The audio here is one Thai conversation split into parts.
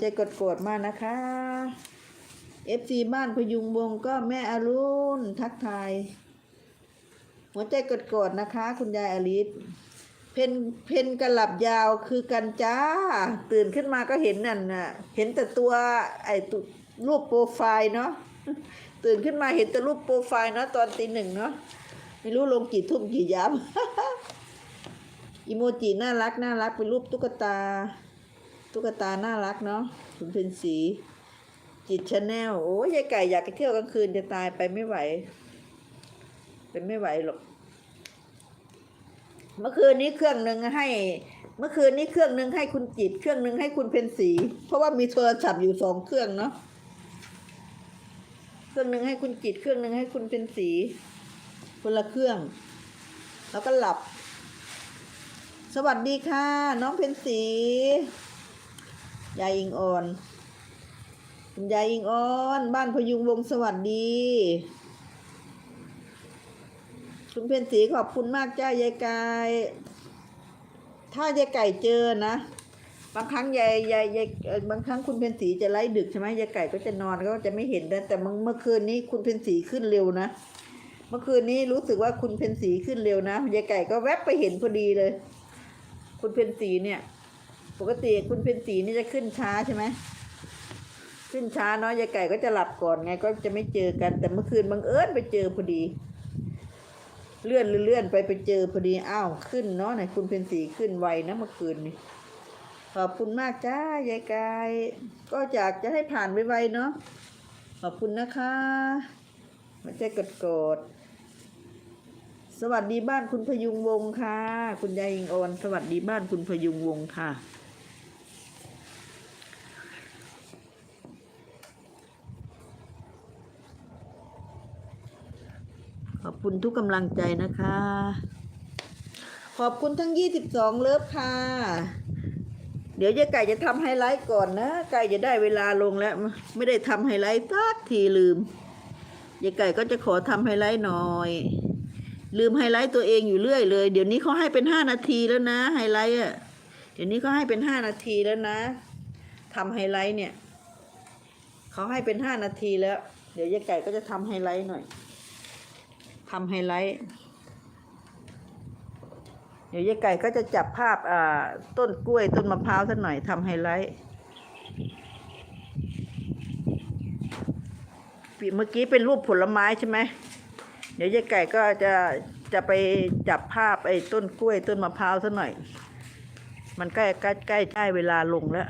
ใจกดกดๆมานะคะ FC บ้านพยุงวงก็แม่อรุณทักทาย หัวใจกดกดๆนะคะ คุณยายอลิศเพนเพนกระหลับยาวคือกันจ้า ตื่นขึ้นมาก็เห็นนั่นน่ะ เห็นแต่ตัวไอ้ตุรูปโปรไฟล์เนาะตื่นขึ้นมาเห็นแต่รูปโปรไฟล์เนาะตอนตีหนึ่งเนาะไม่รู้ลงกี่ทุ่มกี่ยามอีโมจิน่ารักน่ารักเป็นรูปตุ๊กตา ตุ๊กตาน่ารักเนาะคุณเป็นสี จิตชาแนลโอ้ยยายไก่อยากไปเที่ยวกลางคืนจะตายไปไม่ไหว เป็นไม่ไหวหรอก เมื่อคืนนี้เครื่องหนึ่งให้ เมื่อคืนนี้เครื่องหนึ่งให้คุณจิต เครื่องหนึ่งให้คุณเพนสี เพราะว่ามีโทรศัพท์อยู่สองเครื่องเนาะเครื่องหนึ่งให้คุณจิต เครื่องหนึ่งให้คุณเพนสี คนละเครื่อง แล้วก็หลับสวัสดีค่ะ น้องเพนสี ยายอิงอ่อน คุณยายอิงอ่อน บ้านพยุงวงสวัสดี คุณเพนสีขอบคุณมากจ้ายายไก่ถ้ายายไก่เจอนะ บางครั้งยายยายยายบางครั้งคุณเพนสีจะไล่ดึกใช่ไหมยายไก่ก็จะนอนก็จะไม่เห็นนะแต่เมื่อเมื่อคืนนี้คุณเพนสีขึ้นเร็วนะ เมื่อคืนนี้รู้สึกว่าคุณเพนสีขึ้นเร็วนะยายไก่ก็แวบไปเห็นพอดีเลย คุณเพนสีเนี่ย ปกติคุณเพนสีนี่จะขึ้นช้าใช่ไหมขึ้นช้าเนาะยายไก่ก็จะหลับก่อนไง ก็จะไม่เจอกันแต่เมื่อคืนบังเอิญไปเจอพอดี เลื่อนเลื่อนไปไปเจอพอดีอ้าวขึ้นเนาะไหนคุณเพนสีขึ้นไวนะเมื่อคืนนี้ขอบคุณมากจ้ายายไก่ก็อยากจะให้ผ่านไวๆเนาะขอบคุณนะคะไมาใจกดกดๆสวัสดีบ้านคุณพยุงวงค่ะ คุณยายอิงออน สวัสดีบ้านคุณพยุงวงค่ะ ขอบ คุณทุกกำลังใจนะคะ ขอบคุณทั้ง 22 เลิฟค่ะ เดี๋ยวยายไก่จะทำไฮไลท์ก่อนนะไก่จะได้เวลาลงแล้ว ไม่ได้ทำไฮไลท์สักทีลืมยายไก่ก็จะขอทำไฮไลท์หน่อย ลืมไฮไลท์ตัวเองอยู่เรื่อยเลย เดี๋ยวนี้เขาให้เป็น5นาทีแล้วนะไฮไลท์อะเดี๋ยวนี้เขาให้เป็น5นาทีแล้วนะทำไฮไลท์เนี่ยเขาให้เป็น5นาทีแล้ว เดี๋ยวยายไก่ก็จะทำไฮไลท์หน่อย ทำไฮไลท์เดี๋ยวยายไก่ก็จะจับภาพอ่าต้นกล้วยต้นมะพร้าวสักหน่อยทำไฮไลท์ปีเมื่อกี้เป็นรูปผลไม้ใช่ไหมเดี๋ยวยายไก่ก็จะจะไปจับภาพไอ้ต้นกล้วยต้นมะพร้าวสักหน่อย มันใกล้ใกล้ใกล้ใกล้เวลาลงแล้ว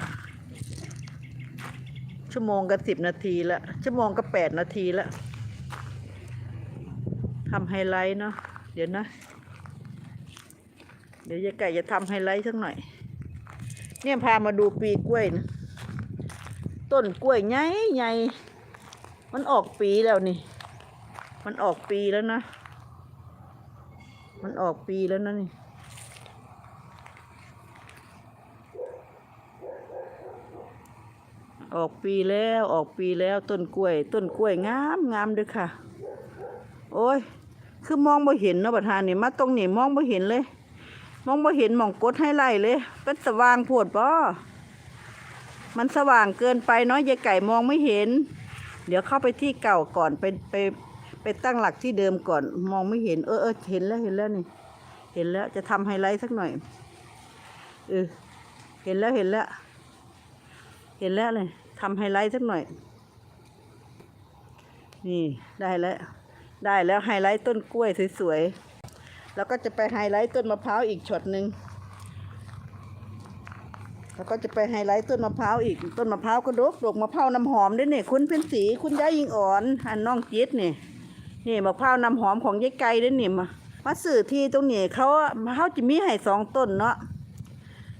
ชั่วโมงก็สิบนาทีแล้วชั่วโมงก็แปดนาทีแล้ว ทำไฮไลท์เนาะเดี๋ยวนะ เดี๋ยวยายไก่จะทำไฮไลท์สักหน่อย เนี่ยพามาดูปีกล้วยนะต้นกล้วยใหญ่ใหญ่มันออกปีแล้วนี่ มันออกปีแล้วนะ มันออกปีแล้วนะนี่ออกปีแล้วออกปีแล้วต้นกล้วย ต้นกล้วยงามงามด้วยค่ะ โอ้ย คือมองบ่เห็นเนาะประธานนี่มาตรงนี้มองบ่เห็นเลย มองบ่เห็นหมองกดให้ไล่เลย เป็นสว่างโพดบ่มันสว่างเกินไปเนาะยายไก่มองไม่เห็น เดี๋ยวเข้าไปที่เก่าก่อนไปไปไปตั้งหลักที่เดิมก่อน มองไม่เห็น เออเออเห็นแล้วเห็นแล้วนี่ เห็นแล้วจะทำไฮไลท์สักหน่อยเออเห็นแล้วเห็นแล้ว เห็นแล้วเลยทำไฮไลท์สักหน่อย นี่ได้แล้ว ได้แล้วไฮไลท์ต้นกล้วยสวยๆ แล้วก็จะไปไฮไลท์ต้นมะพร้าวอีกช็อตหนึ่งแล้วก็จะไปไฮไลท์ต้นมะพร้าวอีก ต้นมะพร้าวก็ดกดกมะพร้าวน้ำหอมด้วยเนี่ยคุณเป็นสีคุณยายยิงอ่อนอันน้องจิตนี่ยนี่มะพร้าวน้ำหอมของยายไก่ด้วยนี่ยมามาสื่อที่ตรงนี้เขาเขาจะมีให้สองต้นเนาะ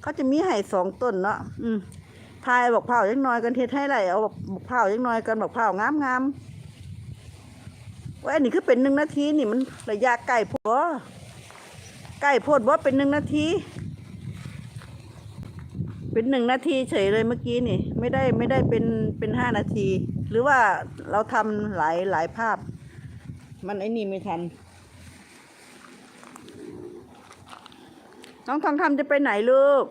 เขาจะมีให้สองต้นเนาะอืมทายบอกเผายังน้อยกันเทศให้ไรเอาบอกเผายังน้อยกันบอกเผางามงาม ว่าอันนี้คือเป็นหนึ่งนาทีนี่มันระยะใกล้โพดใกล้โพดว่าเป็นหนึ่งนาที เป็นหนึ่งนาทีเฉยเลยเมื่อกี้นี่ ไม่ได้ไม่ได้เป็นเป็นห้านาที หรือว่าเราทำหลายหลายภาพ มันไอ้นี่ไม่ทัน น้องทองคำจะไปไหนลูก